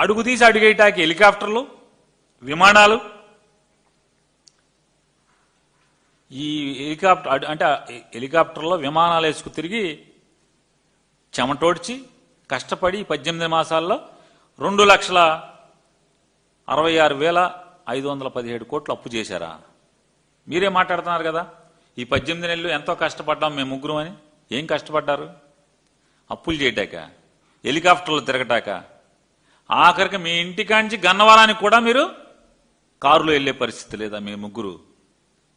అడుగు తీసి అడుగేయటానికి హెలికాప్టర్లు విమానాలు. ఈ హెలికాప్టర్ అంటే హెలికాప్టర్లో విమానాలు వేసుకు తిరిగి చెమటోడ్చి కష్టపడి పద్దెనిమిది మాసాల్లో రెండు లక్షల అరవై ఆరు వేల ఐదు వందల పదిహేడు కోట్లు అప్పు చేశారా? మీరే మాట్లాడుతున్నారు కదా. ఈ పద్దెనిమిది నెలలు ఎంతో కష్టపడ్డాం మేము ముగ్గురం అని ఏం కష్టపడ్డారు? అప్పులు చేయటాక? హెలికాప్టర్లు తిరగటాక? ఆఖరికి మీ ఇంటికాంచి గన్నవరానికి కూడా మీరు కారులో వెళ్ళే పరిస్థితి లేదా మీ ముగ్గురు.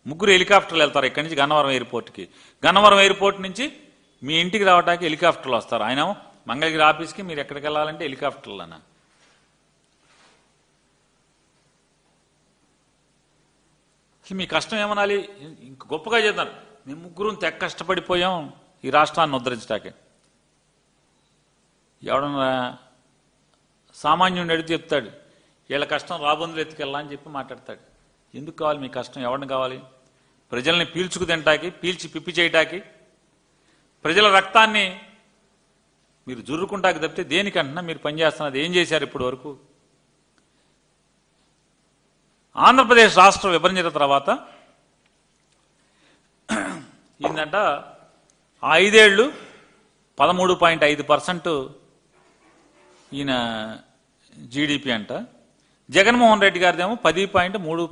ముగ్గురు హెలికాప్టర్లు వెళ్తారు ఇక్కడి నుంచి గన్నవరం ఎయిర్పోర్ట్కి. గన్నవరం ఎయిర్పోర్ట్ నుంచి మీ ఇంటికి రావడానికి హెలికాప్టర్లు వస్తారు. ఆయన మంగళగిరి ఆఫీస్కి మీరు ఎక్కడికి వెళ్ళాలంటే హెలికాప్టర్లనా మీ కష్టం ఏమనాలి? ఇంక గొప్పగా చేద్దాం మేము ముగ్గురం తెగ కష్టపడిపోయాం ఈ రాష్ట్రాన్ని ఉద్ధరించడానికి ఎవడన్నా సామాన్యుడిని అడిగి చెప్తాడు వీళ్ళ కష్టం రాబందులు ఎత్తుకెళ్ళా అని చెప్పి మాట్లాడతాడు. ఎందుకు కావాలి మీ కష్టం? ఎవరిని కావాలి? ప్రజల్ని పీల్చుకు తింటాకి పీల్చి పిప్పి చేయటాకి ప్రజల రక్తాన్ని మీరు జుర్రుకుంటాకి తప్పితే దేనికంటున్నా మీరు పనిచేస్తున్నది ఏం చేశారు ఇప్పటి వరకు? ఆంధ్రప్రదేశ్ రాష్ట్ర విభజించిన తర్వాత ఏంటంట ఆ ఐదేళ్ళు పదమూడు పాయింట్ ఐదు పర్సెంట్ ఈయన జీడిపి అంట. జగన్మోహన్ రెడ్డి గారిదేమో పది పాయింట్ మూడు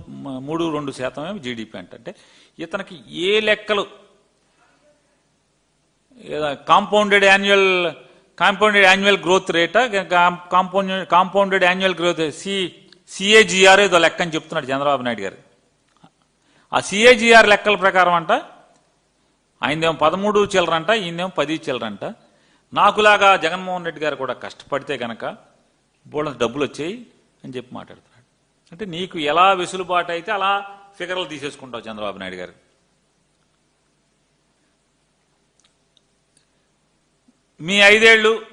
మూడు రెండు శాతం ఏమో జీడిపి అంట. అంటే ఇతనికి ఏ లెక్కలు? Compounded annual compounded annual growth రేటా? Compound compounded annual growth C CAGR ఏదో లెక్క అని చెప్తున్నాడు చంద్రబాబు నాయుడు గారు. ఆ సిఏజిఆర్ లెక్కల ప్రకారం అంట ఆయనదేమో పదమూడు చిల్లరంట ఈయనదేమో పది చిల్లరంట. నాకులాగా జగన్మోహన్ రెడ్డి గారు కూడా కష్టపడితే గనక బోళ్ళ డబ్బులు వచ్చాయి అని చెప్పి మాట్లాడుతున్నాడు. అంటే నీకు ఎలా వెసులుబాటు అయితే అలా ఫిగర్లు తీసేసుకుంటావు చంద్రబాబు నాయుడు గారు. మీ ఐదేళ్ళు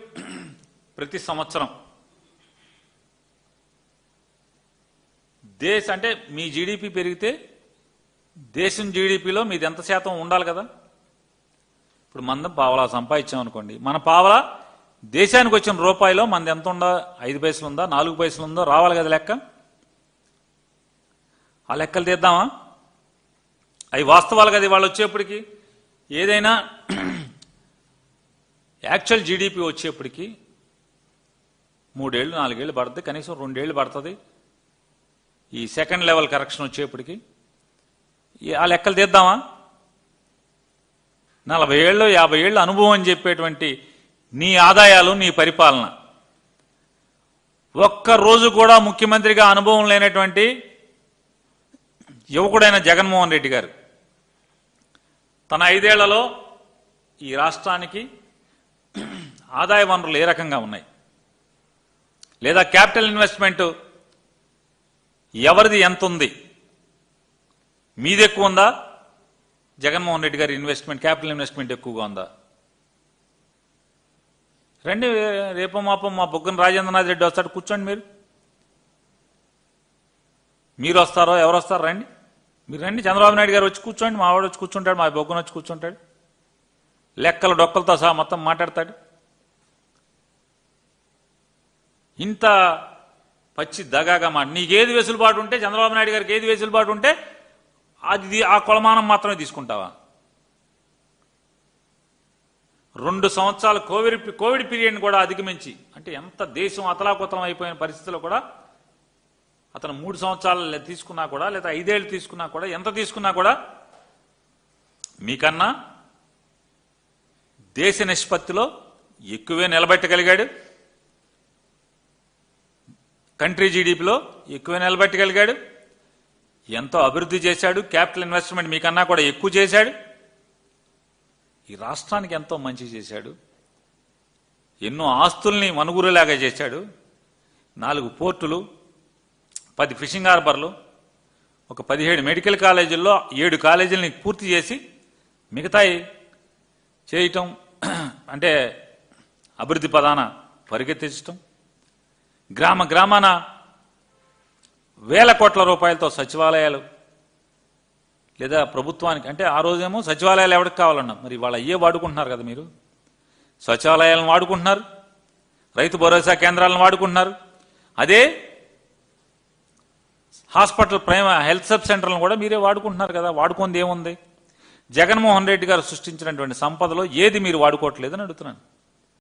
ప్రతి సంవత్సరం దేశ అంటే మీ జీడిపి పెరిగితే దేశం జీడిపిలో మీది ఎంత శాతం ఉండాలి కదా? ఇప్పుడు మనం పావలా సంపాదించాం అనుకోండి మన పావలా దేశానికి వచ్చిన రూపాయిలో మనది ఎంత ఉందా? ఐదు పైసలు ఉందా? నాలుగు పైసలు ఉందో? రావాలి కదా లెక్క? ఆ లెక్కలు తీద్దామా? అవి వాస్తవాలు కదా వాళ్ళు వచ్చేప్పటికి. ఏదైనా యాక్చువల్ జీడిపి వచ్చేప్పటికి మూడేళ్ళు నాలుగేళ్ళు పడుతుంది కనీసం రెండేళ్ళు పడుతుంది. ఈ సెకండ్ లెవెల్ కరెక్షన్ వచ్చేప్పటికి. ఆ లెక్కలు తీద్దామా? నలభై ఏళ్ళు యాభై ఏళ్ళు అనుభవం అని చెప్పేటువంటి నీ ఆదాయాలు నీ పరిపాలన. ఒక్క రోజు కూడా ముఖ్యమంత్రిగా అనుభవం లేనటువంటి యువకుడైన జగన్మోహన్ రెడ్డి గారు. తన ఐదేళ్ళలో ఈ రాష్ట్రానికి ఆదాయ వనరులు ఏ రకంగా ఉన్నాయి? లేదా క్యాపిటల్ ఇన్వెస్ట్మెంట్ ఎవరిది ఎంత ఉంది? మీది ఎక్కువ ఉందా? జగన్మోహన్ రెడ్డి గారి ఇన్వెస్ట్మెంట్ క్యాపిటల్ ఇన్వెస్ట్మెంట్ ఎక్కువగా ఉందా? రండి రేపు మాపం మా బొగ్గన రాజేంద్రనాథ్ రెడ్డి వస్తాడు కూర్చోండి మీరు. మీరు వస్తారో ఎవరు వస్తారో రండి. మీరు రండి చంద్రబాబు నాయుడు గారు వచ్చి కూర్చోండి మా వాడు వచ్చి కూర్చుంటాడు మా బొగ్గున వచ్చి కూర్చుంటాడు. లెక్కలు డొక్కలతో సహా మొత్తం మాట్లాడతాడు. ఇంత పచ్చి దగాగా మాట నీకేది వెసులుబాటు ఉంటే చంద్రబాబు నాయుడు గారికి ఏది వెసులుబాటు ఉంటే అది ఆ కొలమానం మాత్రమే తీసుకుంటావా? రెండు సంవత్సరాలు కోవిడ్ కోవిడ్ పీరియడ్ని కూడా అధిగమించి అంటే ఎంత దేశం అతలాకుతలం అయిపోయిన పరిస్థితుల్లో కూడా అతను మూడు సంవత్సరాలు తీసుకున్నా కూడా లేదా ఐదేళ్ళు తీసుకున్నా కూడా ఎంత తీసుకున్నా కూడా మీకన్నా దేశ నిష్పత్తిలో ఎక్కువే నిలబెట్టగలిగాడు. కంట్రీ జీడిపిలో ఎక్కువే నిలబెట్టగలిగాడు. ఎంతో అభివృద్ధి చేశాడు. క్యాపిటల్ ఇన్వెస్ట్మెంట్ మీకన్నా కూడా ఎక్కువ చేశాడు. ఈ రాష్ట్రానికి ఎంతో మంచి చేశాడు. ఎన్నో ఆస్తుల్ని మనుగురులాగా చేశాడు. నాలుగు పోర్టులు పది ఫిషింగ్ హార్బర్లు ఒక పదిహేడు మెడికల్ కాలేజీల్లో ఏడు కాలేజీలని పూర్తి చేసి మిగతాయి చేయటం అంటే అభివృద్ధి ప్రధాన పరిగెత్తించటం గ్రామ గ్రామాన వేల కోట్ల రూపాయలతో సచివాలయాలు లేదా ప్రభుత్వానికి అంటే ఆ రోజేమో సచివాలయాలు ఎవరికి కావాలన్నా. మరి వాళ్ళు అయ్యే వాడుకుంటున్నారు కదా మీరు? సచివాలయాలను వాడుకుంటున్నారు రైతు భరోసా కేంద్రాలను వాడుకుంటున్నారు. అదే హాస్పిటల్ ప్రైమ హెల్త్ సబ్ సెంటర్లను కూడా మీరే వాడుకుంటున్నారు కదా వాడుకుంది ఏముంది? జగన్మోహన్ రెడ్డి గారు సృష్టించినటువంటి సంపదలో ఏది మీరు వాడుకోవట్లేదని అడుగుతున్నాను.